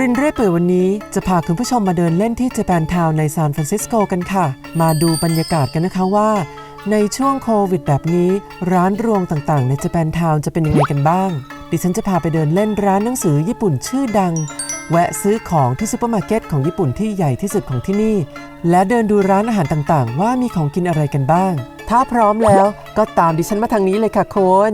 รินเร่เปิดวันนี้จะพาคุณผู้ชมมาเดินเล่นที่เจแปนทาวน์ในซานฟรานซิสโกกันค่ะ มาดูบรรยากาศกันนะคะว่า ในช่วงโควิดแบบนี้ ร้านรวงต่างๆ ในเจแปนทาวน์จะเป็นยังไงกันบ้าง ดิฉันจะพาไปเดินเล่นร้านหนังสือญี่ปุ่นชื่อดัง แวะซื้อของที่ซูเปอร์มาร์เก็ตของญี่ปุ่นที่ใหญ่ที่สุดของที่นี่ และเดินดูร้านอาหารต่างๆ ว่ามีของกินอะไรกันบ้าง ถ้าพร้อมแล้วก็ตามดิฉันมาทางนี้เลยค่ะคุณ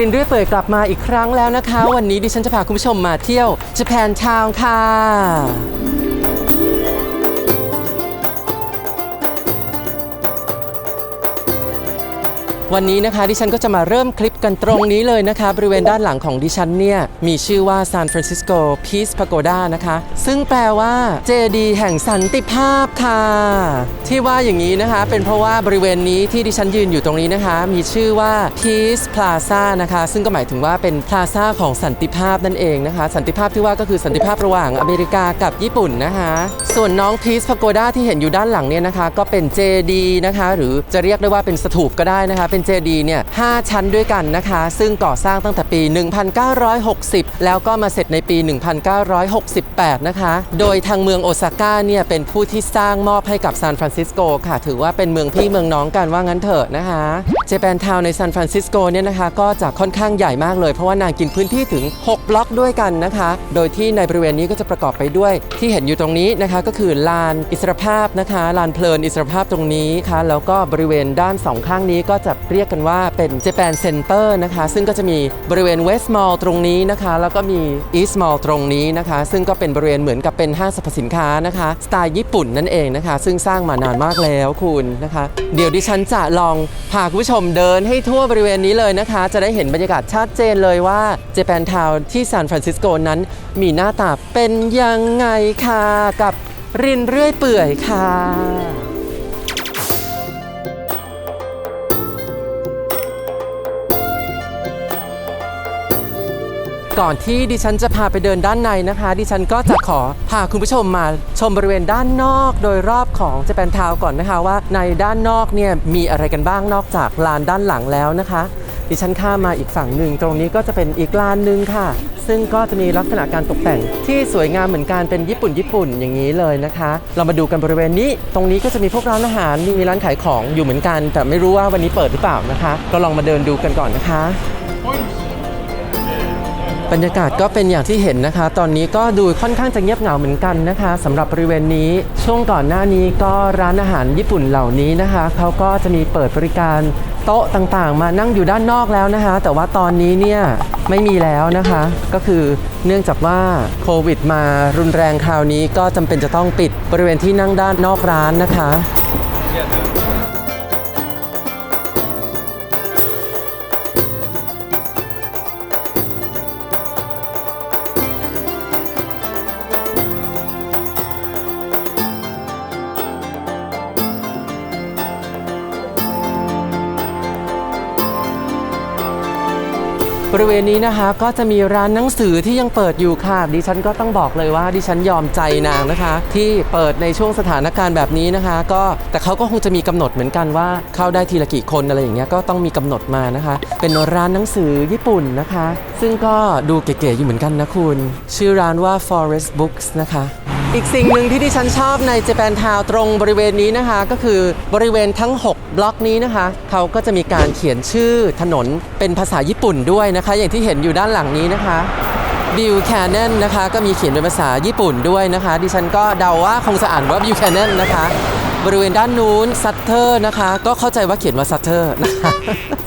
รินด้วยเปิดกลับมาอีกครั้งแล้วนะคะ วันนี้ดิฉันจะพาคุณผู้ชมมาเที่ยวญี่ปุ่นทาวน์ค่ะ วันนี้นะคะดิฉันก็จะมาเริ่มคลิปกันตรงนี้เลยนะคะ บริเวณด้านหลังของดิฉันเนี่ย มีชื่อว่า San Francisco Peace Pagoda นะคะ ซึ่งแปลว่าเจดีย์แห่งสันติภาพค่ะ ที่ว่าอย่างนี้นะคะ เป็นเพราะว่าบริเวณนี้ที่ดิฉันยืนอยู่ตรงนี้นะคะ มีชื่อว่า Peace Plaza นะคะ ซึ่งก็หมายถึงว่าเป็นพลาซ่าของสันติภาพนั่นเองนะคะ สันติภาพที่ว่าก็คือสันติภาพระหว่างอเมริกากับญี่ปุ่นนะคะ ส่วนน้อง Peace Pagoda ที่เห็นอยู่ด้านหลังเนี่ยนะคะ ก็เป็นเจดีย์นะคะ หรือจะเรียกได้ว่าเป็นสถูปก็ได้นะคะเป็นเจดีย์เนี่ย5ชั้นด้วยกันนะคะ ซึ่งก่อสร้างตั้งแต่ปี 1960 แล้วก็มาเสร็จในปี 1968 นะคะ โดยทางเมืองโอซาก้าเนี่ยเป็นผู้ที่สร้างมอบให้กับซานฟรานซิสโกค่ะ ถือว่าเป็นเมืองพี่เมืองน้องกันว่างั้นเถอะนะคะเจแปนทาวในซานฟรานซิสโกเนี่ยนะคะก็จะค่อนข้างใหญ่มากเลยเพราะว่านางกินพื้นที่ถึง 6 บล็อกด้วยกันนะคะ โดยที่ในบริเวณนี้ก็จะประกอบไปด้วย ที่เห็นอยู่ตรงนี้นะคะก็คือลานอิสรภาพนะคะลานเพลินอิสรภาพตรงนี้ค่ะแล้วก็บริเวณด้านสองข้างนี้ก็จะเรียกกันว่าเป็น Japan Center นะคะ ซึ่งก็จะมีบริเวณ West Mall ตรงนี้นะคะ แล้วก็มี East Mall ตรงนี้นะคะ ซึ่งก็เป็นบริเวณเหมือนกับเป็นห้างสรรพสินค้านะคะ สไตล์ญี่ปุ่นนั่นเองนะคะ ซึ่งสร้างมานานมากแล้วคุณนะคะ เดี๋ยวดิฉันจะลองพาคุณผู้ชมเดินให้ทั่วบริเวณนี้เลยนะคะ จะได้เห็นบรรยากาศชัดเจนเลยว่า Japan Town ที่ซานฟรานซิสโกนั้น มีหน้าตาเป็นยังไงค่ะกับรินเรื่อยเปื่อยค่ะ ก่อนที่ดิฉันจะพาไปเดินด้านในนะคะ ดิฉันก็จะขอพาคุณผู้ชมมาชมบริเวณด้านนอกโดยรอบของเจแปนทาวก่อนนะคะว่าในด้านนอกเนี่ยมีอะไรกันบ้างนอกจากลานด้านหลังแล้วนะคะ ดิฉันข้ามมาอีกฝั่งหนึ่งตรงนี้ก็จะเป็นอีกลานหนึ่งค่ะ ซึ่งก็จะมีลักษณะการตกแต่งที่สวยงามเหมือนกันเป็นญี่ปุ่นญี่ปุ่นอย่างนี้เลยนะคะ เรามาดูกันบริเวณนี้ ตรงนี้ก็จะมีพวกร้านอาหารมีร้านขายของอยู่เหมือนกัน แต่ไม่รู้ว่าวันนี้เปิดหรือเปล่านะคะ ก็ลองมาเดินดูกันก่อนนะคะ บรรยากาศก็เป็นอย่างที่เห็นนะคะ ตอนนี้ก็ดูค่อนข้างจะเงียบเหงาเหมือนกันนะคะสำหรับบริเวณนี้ ช่วงก่อนหน้านี้ก็ร้านอาหารญี่ปุ่นเหล่านี้นะคะเขาก็จะมีเปิดบริการโต๊ะต่างๆ มานั่งอยู่ด้านนอกแล้วนะคะ แต่ว่าตอนนี้เนี่ยไม่มีแล้วนะคะ ก็คือเนื่องจากว่าโควิดมารุนแรงคราวนี้ก็จำเป็นจะต้องปิดบริเวณที่นั่งด้านนอกร้านนะคะ บริเวณนี้นะคะก็จะมีร้านหนังสือที่ยังเปิดอยู่ค่ะ ดิฉันก็ต้องบอกเลยว่าดิฉันยอมใจนางนะคะ ที่เปิดในช่วงสถานการณ์แบบนี้นะคะ ก็แต่เขาก็คงจะมีกำหนดเหมือนกันว่าเข้าได้ทีละกี่คนอะไรอย่างเงี้ยก็ต้องมีกำหนดมานะคะ เป็นร้านหนังสือญี่ปุ่นนะคะ ซึ่งก็ดูเก๋ๆอยู่เหมือนกันนะคุณ ชื่อร้านว่า Forest Books นะคะ อีกสิ่งหนึ่งที่ดิฉันชอบในเจแปนทาวตรงบริเวณนี้นะคะ ก็คือบริเวณทั้ง 6 บล็อกนี้นะคะ เขาก็จะมีการเขียนชื่อถนนเป็นภาษาญี่ปุ่นด้วยนะคะ อย่างที่เห็นอยู่ด้านหลังนี้นะคะบิวแคนนนนะคะ ก็มีเขียนเป็นภาษาญี่ปุ่นด้วยนะคะ ดิฉันก็เดาว่าคงจะอ่านว่าบิวแคนนนนะคะ บริเวณด้านนู้นซัตเตอร์นะคะ ก็เข้าใจว่าเขียนว่าซัตเตอร์นะคะ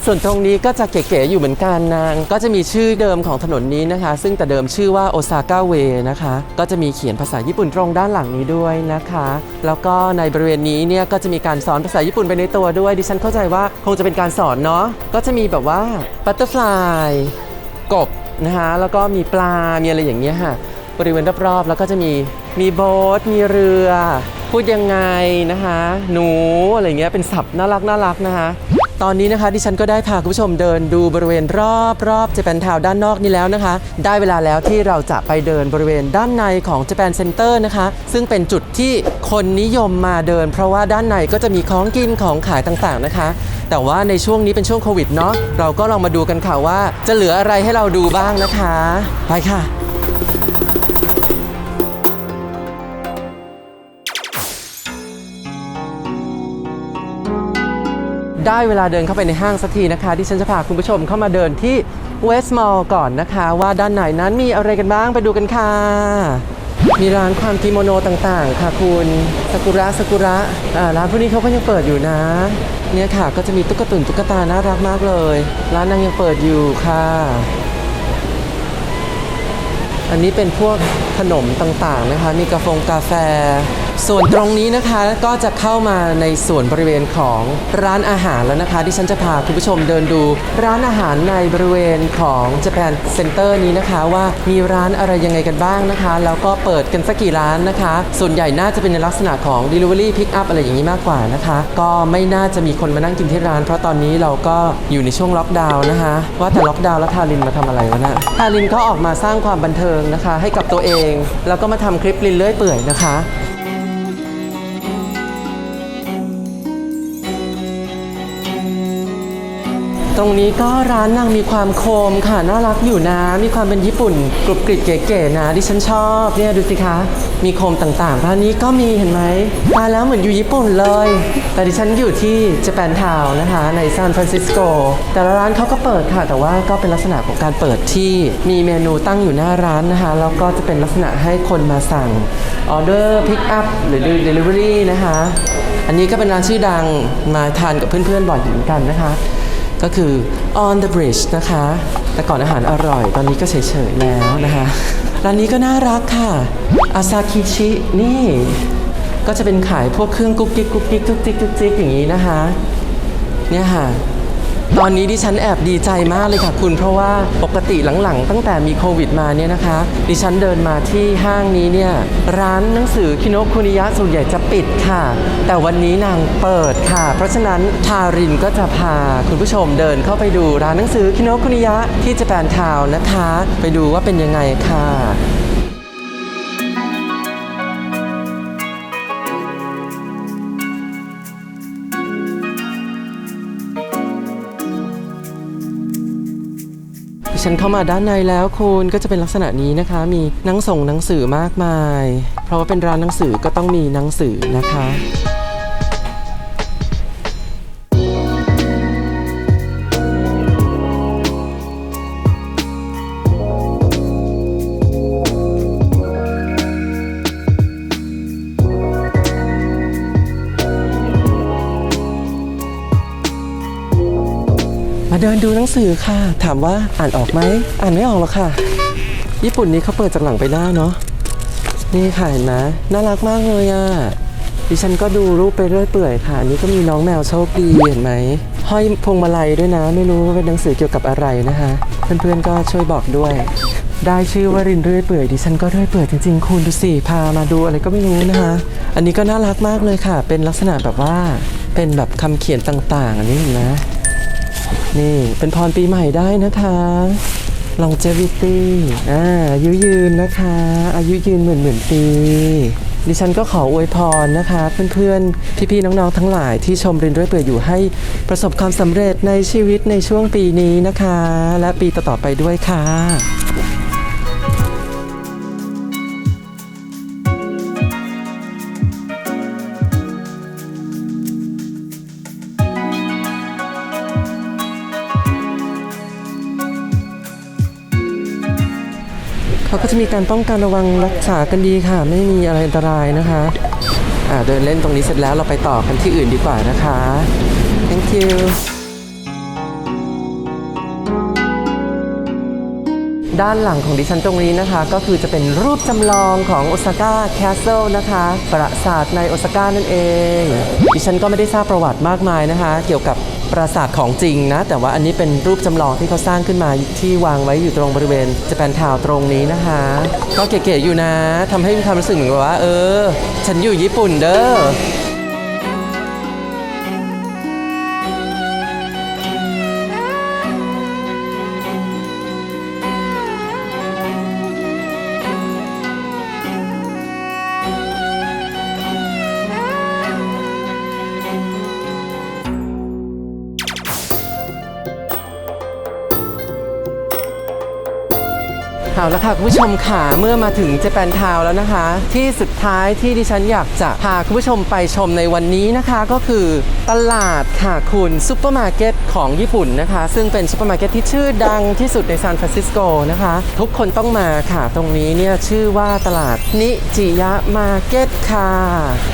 ส่วนตรงนี้ก็จะเก๋ๆอยู่เหมือนกันนาง ก็จะมีชื่อเดิมของถนนนี้นะคะ ซึ่งแต่เดิมชื่อว่าโอซาก้าเวนะคะ ก็จะมีเขียนภาษาญี่ปุ่นตรงด้านหลังนี้ด้วยนะคะ แล้วก็ในบริเวณนี้เนี่ยก็จะมีการสอนภาษาญี่ปุ่นไปในตัวด้วย ดิฉันเข้าใจว่าคงจะเป็นการสอนเนาะ ก็จะมีแบบว่าบัตเตอร์ฟลายกบนะคะแล้วก็มีปลา มีอะไรอย่างเงี้ยค่ะ บริเวณรอบๆ แล้วก็จะมีมีโบ๊ท มีเรือ พูดยังไงนะคะ หนูอะไรเงี้ยเป็นศัพท์น่ารักน่ารักนะคะ ตอนนี้นะคะดิฉันก็ได้พาคุณผู้ชมเดินดูบริเวณรอบรอบเจแปนทาวด้านนอกนี้แล้วนะคะ ได้เวลาแล้วที่เราจะไปเดินบริเวณด้านในของ Japan Center นะคะ ซึ่งเป็นจุดที่คนนิยมมาเดิน เพราะว่าด้านในก็จะมีของกินของขายต่างๆนะคะ แต่ว่าในช่วงนี้เป็นช่วงโควิดเนาะเราก็ลองมาดูกันค่ะว่าจะเหลืออะไรให้เราดูบ้างนะคะ ไปค่ะ ได้เวลาเดินเข้าไปในห้างสักทีนะคะ ที่ฉันจะพาคุณผู้ชมเข้ามาเดินที่เวสต์มอลล์ก่อนนะคะ ว่าด้านในนั้นมีอะไรกันบ้างไปดูกันค่ะ มีร้านความกิโมโนต่างๆ ค่ะคุณซากุระซากุระร้านพวกนี้เขาก็ยังเปิดอยู่นะ เนี่ยค่ะก็จะมีตุ๊กตุนตุ๊กตาน่ารักมากเลย ร้านนางยังเปิดอยู่ค่ะ อันนี้เป็นพวกขนมต่างๆนะคะ มีกาแฟกาแฟ ส่วนตรงนี้นะคะก็จะเข้ามาในส่วนบริเวณของร้านอาหารแล้วนะคะ ที่ฉันจะพาคุณผู้ชมเดินดู ร้านอาหารในบริเวณของ Japan Center นี้นะคะ ว่ามีร้านอะไรยังไงกันบ้างนะคะ แล้วก็เปิดกันสักกี่ร้านนะคะ ส่วนใหญ่น่าจะเป็นในลักษณะของ Delivery Pick up อะไรอย่างนี้มากกว่านะคะ ก็ไม่น่าจะมีคนมานั่งกินที่ร้าน เพราะตอนนี้เราก็อยู่ในช่วงล็อกดาวน์นะคะ ว่าแต่ล็อกดาวน์แล้วทารินมาทำอะไรวะนะทารินก็ออกมาสร้างความบันเทิงนะคะ ให้กับตัวเอง แล้วก็มาทำคลิปลินเลื่อยเปื่อยนะคะ ตรงนี้ก็ร้านนางมีความโคมค่ะน่ารักอยู่นะ มีความเป็นญี่ปุ่นกรุบกริบเก๋ๆนะดิฉันชอบเนี่ยดูสิคะ มีโคมต่างๆร้านนี้ก็มีเห็นไหมมาแล้วเหมือนอยู่ญี่ปุ่นเลย แต่ดิฉันอยู่ที่เจแปนทาวนะคะ ในซานฟรานซิสโกแต่ละร้านเขาก็เปิดค่ะ แต่ว่าก็เป็นลักษณะของการเปิดที่มีเมนูตั้งอยู่หน้าร้านนะคะแล้วก็จะเป็นลักษณะให้คนมาสั่งออเดอร์พิกอัพหรือ Delivery นะคะ อันนี้ก็เป็นร้านชื่อดังมาทานกับเพื่อนๆบ่อยเหมือนกันนะคะ ก็คือ on the bridge นะคะ แต่ก่อนอาหารอร่อย ตอนนี้ก็เฉยๆแล้วนะคะ ร้านนี้ก็น่ารักค่ะ อาซาคิชินี่ ก็จะเป็นขายพวกเครื่องกุ๊กกิ๊กกุ๊กกิ๊กกุ๊กกิ๊กกุ๊กกิ๊กอย่างนี้นะคะ เนี่ยค่ะ ตอนนี้ดิฉันแอบดีใจมากเลยค่ะคุณ เพราะว่าปกติหลังๆ ตั้งแต่มีโควิดมาเนี่ยนะคะ ดิฉันเดินมาที่ห้างนี้เนี่ยร้านหนังสือคิโนคุนิยะส่วนใหญ่จะปิดค่ะ แต่วันนี้นางเปิดค่ะ เพราะฉะนั้นทารินก็จะพาคุณผู้ชมเดินเข้าไปดูร้านหนังสือคิโนคุนิยะที่จะแปนทาวน์นะคะ ไปดูว่าเป็นยังไงค่ะ ฉันเข้ามาด้านในแล้วคุณก็จะเป็นลักษณะนี้นะคะ มีหนังส่งหนังสือมากมาย เพราะว่าเป็นร้านหนังสือก็ต้องมีหนังสือนะคะ เดินดูหนังสือค่ะ ถามว่าอ่านออกไหม อ่านไม่ออกหรอกค่ะ ญี่ปุ่นนี้เขาเปิดจากหลังไปหน้าเนาะ นี่ค่ะเห็นไหมน่ารักมากเลยอะ่ะ ดิฉันก็ดูรูปไปเรื่อยเปื่อยค่ะ อันนี้ก็มีน้องแมวโชคดีเห็นไหม ห้อยพวงมาลัยด้วยนะ ไม่รู้ว่าเป็นหนังสือเกี่ยวกับอะไรนะคะ เพื่อนๆก็ช่วยบอกด้วย ได้ชื่อว่ารินเรื่อยเปื่อย ดิฉันก็เรื่อยเปื่อยจริงๆ คุณดูสิ พามาดูอะไรก็ไม่รู้นะคะ อันนี้ก็น่ารักมากเลยค่ะ เป็นลักษณะแบบว่า เป็นแบบคำเขียนต่างๆ อันนี้เห็นไหม นี่เป็นพรปีใหม่ได้นะคะ longevity อ่าอายุยืนนะคะ อายุยืนหมื่นหมื่นปี ดิฉันก็ขออวยพรนะคะ เพื่อนๆ พี่ๆ น้องๆ ทั้งหลายที่ชมเรียนด้วยเปื่อยอยู่ให้ประสบความสำเร็จในชีวิตในช่วงปีนี้นะคะ และปีต่อๆไปด้วยค่ะ เขาก็จะมีการป้องกันระวังรักษากันดีค่ะ ไม่มีอะไรอันตรายนะคะอ่าเดินเล่นตรงนี้เสร็จแล้วเราไปต่อกันที่อื่นดีกว่านะคะ thank you ด้านหลังของดิฉันตรงนี้นะคะ ก็คือจะเป็นรูปจำลองของโอซาก้าแคสเซิลนะคะ ปราสาทในโอซาก้านั่นเอง ดิฉันก็ไม่ได้ทราบประวัติมากมายนะคะ เกี่ยวกับ ปราสาทของจริงนะ แต่ว่าอันนี้เป็นรูปจำลองที่เขาสร้างขึ้นมาที่วางไว้อยู่ตรงบริเวณจะเป็นทาวตรงนี้นะคะ ก็เก๋ๆอยู่นะทำให้มีความรู้สึกเหมือนกับว่า เออ ฉันอยู่ญี่ปุ่นเด้อ เอาละค่ะคุณผู้ชมค่ะเมื่อมาถึงเจแปนทาวแล้วนะคะ ที่สุดท้ายที่ดิฉันอยากจะพาคุณผู้ชมไปชมในวันนี้นะคะก็คือตลาดค่ะคุณซุปเปอร์มาร์เก็ตของญี่ปุ่นนะคะ ซึ่งเป็นซุปเปอร์มาร์เก็ตที่ชื่อดังที่สุดในซานฟรานซิสโกนะคะ ทุกคนต้องมาค่ะ ตรงนี้เนี่ยชื่อว่าตลาดนิจิยะมาร์เก็ตค่ะ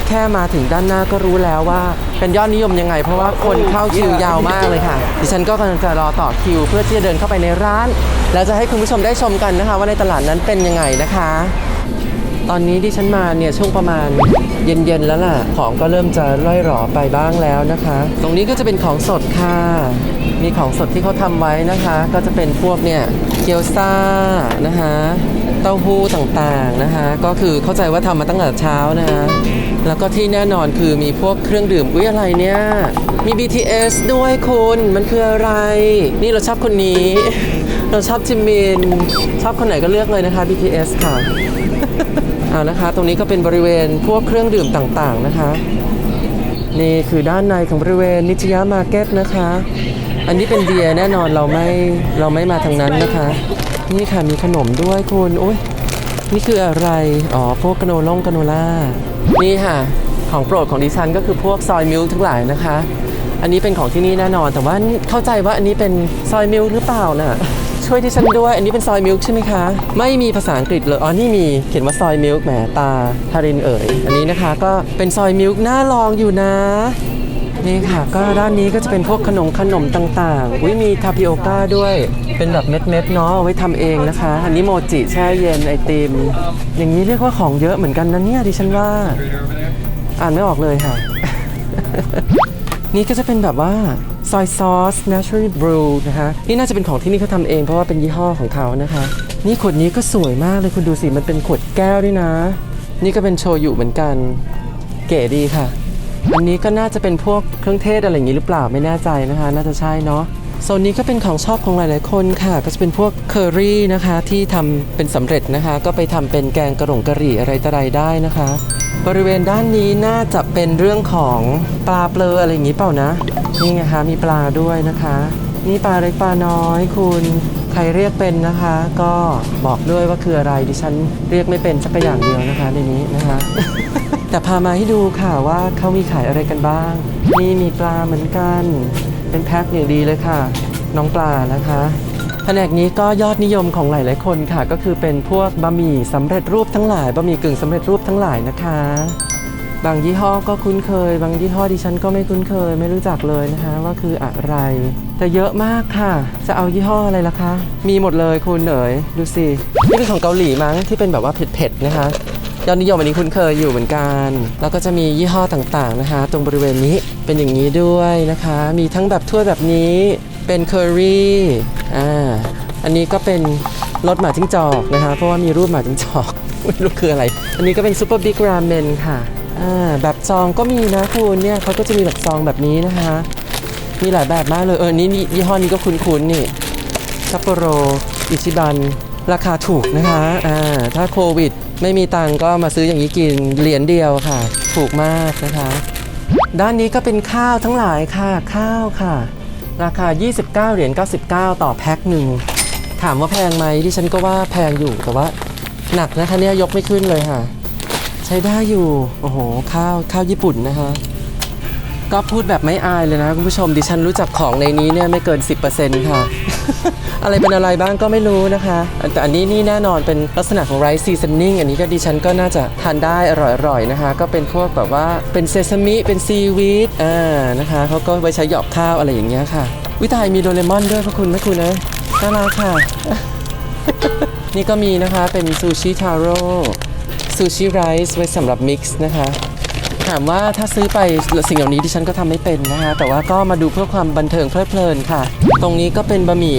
แค่มาถึงด้านหน้าก็รู้แล้วว่า เป็นยอดนิยมยังไง เพราะว่าคนเข้าคิวยาวมากเลยค่ะ ดิฉันก็กำลังจะรอต่อคิว เพื่อที่จะเดินเข้าไปในร้าน แล้วจะให้คุณผู้ชมได้ชมกันนะคะว่าในตลาดนั้นเป็นยังไงนะคะ ตอนนี้ที่ฉันมาเนี่ยช่วงประมาณเย็นๆแล้วล่ะ ของก็เริ่มจะร่อยหรอไปบ้างแล้วนะคะ ตรงนี้ก็จะเป็นของสดค่ะ มีของสดที่เขาทำไว้นะคะ ก็จะเป็นพวกเนี่ยเกี๊ยวซ่านะคะเต้าหู้ต่างๆนะคะก็คือเข้าใจว่าทำมาตั้งแต่เช้านะคะแล้วก็ที่แน่นอนคือมีพวกเครื่องดื่มอุ้ยอะไรเนี่ย มี BTS ด้วยคุณ มันคืออะไร นี่เราชอบคนนี้ เราชอบจิมมิน ชอบคนไหนก็เลือกเลยนะคะ BTS ค่ะเอานะคะ ตรงนี้ก็เป็นบริเวณพวกเครื่องดื่มต่างๆนะคะ นี่คือด้านในของบริเวณนิจยามาร์เก็ตนะคะ อันนี้เป็นเบียร์แน่นอนเราไม่เราไม่มาทางนั้นนะคะ นี่ค่ะมีขนมด้วยคุณโอ้ยนี่คืออะไร อ๋อ พวกกโนล่งกโนล่า นี่ค่ะ ของโปรดของดิฉันก็คือพวกซอยมิลค์ทั้งหลายนะคะ อันนี้เป็นของที่นี่แน่นอน แต่ว่าเข้าใจว่าอันนี้เป็นซอยมิลค์หรือเปล่าน่ะ ช่วยดิฉันด้วย อันนี้เป็นซอยมิลค์ใช่ไหมคะ ไม่มีภาษาอังกฤษเลย อ๋อ นี่มีเขียนว่าซอยมิลค์แหมตาทารินเอ๋ย อันนี้นะคะก็เป็นซอยมิลค์น่าลองอยู่นะนี่ค่ะก็ด้านนี้ก็จะเป็นพวกขนมขนมต่างๆ อุ้ยมีทาปิโอก้าด้วย เป็นแบบเม็ดๆเนาะเอาไว้ทำเองนะคะ อันนี้โมจิแช่เย็นไอติม อย่างนี้เรียกว่าของเยอะเหมือนกันนะเนี่ยดิฉันว่า อ่านไม่ออกเลยค่ะ นี่ก็จะเป็นแบบว่า ซอยซอส naturally brewed นะคะนี่น่าจะเป็นของที่นี่เขาทำเองเพราะว่าเป็นยี่ห้อของเขานะคะ นี่ขวดนี้ก็สวยมากเลยคุณดูสิ มันเป็นขวดแก้วด้วยนะ นี่ก็เป็นโชยุเหมือนกัน เก๋ดีค่ะ อันนี้ก็น่าจะเป็นพวกเครื่องเทศอะไรอย่างนี้หรือเปล่าไม่แน่ใจนะคะ น่าจะใช่เนาะ โซนนี้ก็เป็นของชอบของหลาย ๆ คนค่ะ ก็จะเป็นพวกเคอรี่นะคะที่ทำเป็นสำเร็จนะคะ ก็ไปทำเป็นแกงกระหล่งกะหรี่อะไรต่ออะไรได้นะคะ บริเวณด้านนี้น่าจะเป็นเรื่องของปลาเปลืออะไรอย่างนี้เปล่านะ นี่ไงคะมีปลาด้วยนะคะ นี่ปลาเล็กปลาน้อยคุณใครเรียกเป็นนะคะ ก็บอกด้วยว่าคืออะไรดิฉันเรียกไม่เป็นสักอย่างเดียวนะคะในนี้นะคะ แต่พามาให้ดูค่ะว่าเขามีขายอะไรกันบ้างนี่มีปลาเหมือนกัน เป็นแพ็คอย่างดีเลยค่ะ น้องปลานะคะแผนกนี้ก็ยอดนิยมของหลาย ๆ คนค่ะ ก็คือเป็นพวกบะหมี่สำเร็จรูปทั้งหลายบะหมี่กึ่งสำเร็จรูปทั้งหลายนะคะ บางยี่ห้อก็คุ้นเคย บางยี่ห้อดิฉันก็ไม่คุ้นเคย ไม่รู้จักเลยนะคะว่าคืออะไร แต่เยอะมากค่ะ จะเอายี่ห้ออะไรล่ะคะ มีหมดเลยคุณเอ๋ยดูสินี่เป็นของเกาหลีมั้งที่เป็นแบบว่าเผ็ด ๆ นะคะ ยอดนิยมอันนี้คุ้นเคยอยู่เหมือนกัน แล้วก็จะมียี่ห้อต่างๆนะคะ ตรงบริเวณนี้เป็นอย่างนี้ด้วยนะคะ มีทั้งแบบถ้วยแบบนี้เป็นเคอรี่อ่าอันนี้ก็เป็นรสหมาจิ้งจอกนะคะ เพราะว่ามีรูปหมาจิ้งจอกไม่รู้คืออะไร อันนี้ก็เป็นซูเปอร์บิ๊กราเมนค่ะอ่าแบบซองก็มีนะคุณเนี่ยเขาก็จะมีแบบซองแบบนี้นะคะ มีหลายแบบมากเลยเออนี่นี่ยี่ห้อนี้ก็คุ้นๆนี่ซัปโปโรอิชิบันราคาถูกนะคะอ่าถ้าโควิด ไม่มีตังก็มาซื้ออย่างนี้กินเหรียญเดียวค่ะ ถูกมากนะคะ ด้านนี้ก็เป็นข้าวทั้งหลายค่ะข้าวค่ะ ราคา 29 เหรียญ99 ต่อแพ็คหนึ่งถามว่าแพงไหมที่ฉันก็ว่าแพงอยู่แต่ว่า หนักนะคะเนี่ยยกไม่ขึ้นเลยค่ะ ใช้ได้อยู่โอ้โหข้าวข้าวญี่ปุ่นนะคะ ก็พูดแบบไม่อายเลยนะคุณผู้ชมดิฉันรู้จักของในนี้เนี่ยไม่เกิน 10%ค่ะ อะไรเป็นอะไรบ้างก็ไม่รู้นะคะ แต่อันนี้นี่แน่นอนเป็นลักษณะของไรซ์ซีซันนิ่งอันนี้ก็ดิฉันก็น่าจะทานได้อร่อยๆนะคะ ก็เป็นพวกแบบว่าเป็นเซซามิเป็นซีวีดอ่านะคะเขาก็ไว้ใช้หยอกข้าวอะไรอย่างเงี้ยค่ะ วิตายมีโดเรมอนด้วยพระคุณแม่คุณนะน่ารักค่ะ นี่ก็มีนะคะเป็นซูชิทาโร่ซูชิไรซ์ไว้สำหรับมิกซ์นะคะถามว่าถ้าซื้อไปสิ่งเหล่านี้ดิฉันก็ทำไม่เป็นนะคะแต่ว่าก็มาดูเพื่อความบันเทิงเพลิดเพลินค่ะ ตรงนี้ก็เป็นบะหมี่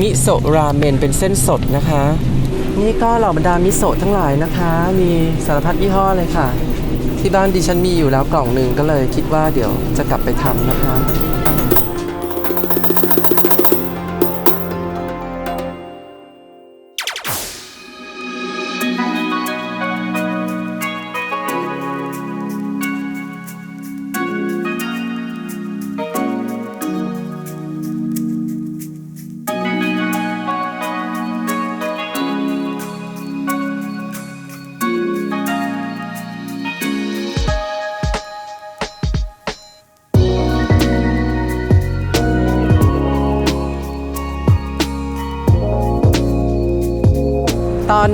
มิโซะราเมนเป็นเส้นสดนะคะ นี่ก็เหล่าบรรดามิโซะทั้งหลายนะคะ มีสารพัดยี่ห้อเลยค่ะ ที่บ้านดิฉันมีอยู่แล้วกล่องหนึ่งก็เลยคิดว่าเดี๋ยวจะกลับไปทำนะคะ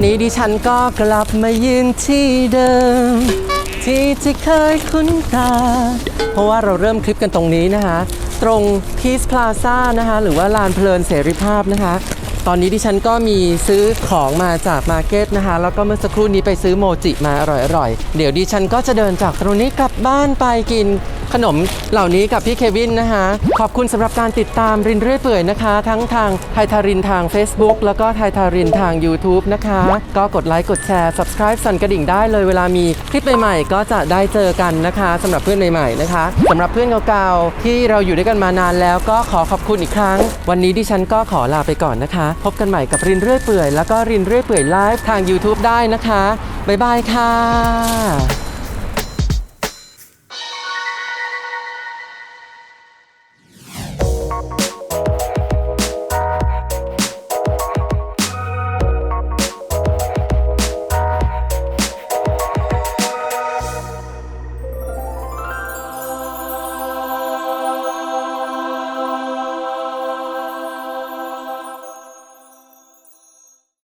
นนี้ดิฉันก็กลับมายืนที่เดิม ที่ที่เคยคุ้นตา เพราะว่าเราเริ่มคลิปกันตรงนี้นะคะ ตรง Peace Plaza นะคะหรือว่าลานเพลินเสรีภาพนะคะ ตอนนี้ดิฉันก็มีซื้อของมาจากมาร์เก็ตนะคะ แล้วก็เมื่อสักครู่นี้ไปซื้อโมจิมาอร่อยๆ เดี๋ยวดิฉันก็จะเดินจากตรงนี้กลับบ้านไปกิน ขนมเหล่านี้กับพี่เควินนะคะ ขอบคุณสำหรับการติดตามรินเรื่อยเปื่อยนะคะ ทั้งทางไทยทารินทาง Facebook แล้วก็ไทยทารินทาง YouTube นะคะ ก็กดไลค์กดแชร์ subscribe สั่นกระดิ่งได้เลยเวลามีคลิปใหม่ๆ ก็จะได้เจอกันนะคะสำหรับเพื่อนใหม่ๆนะคะสำหรับเพื่อนเก่าๆที่เราอยู่ด้วยกันมานานแล้วก็ขอขอบคุณอีกครั้ง วันนี้ดิฉันก็ขอลาไปก่อนนะคะ พบกันใหม่กับรินเรื่อยเปื่อยแล้วก็รินเรื่อยเปื่อยไลฟ์ทาง YouTube ได้นะคะบ๊ายบายค่ะ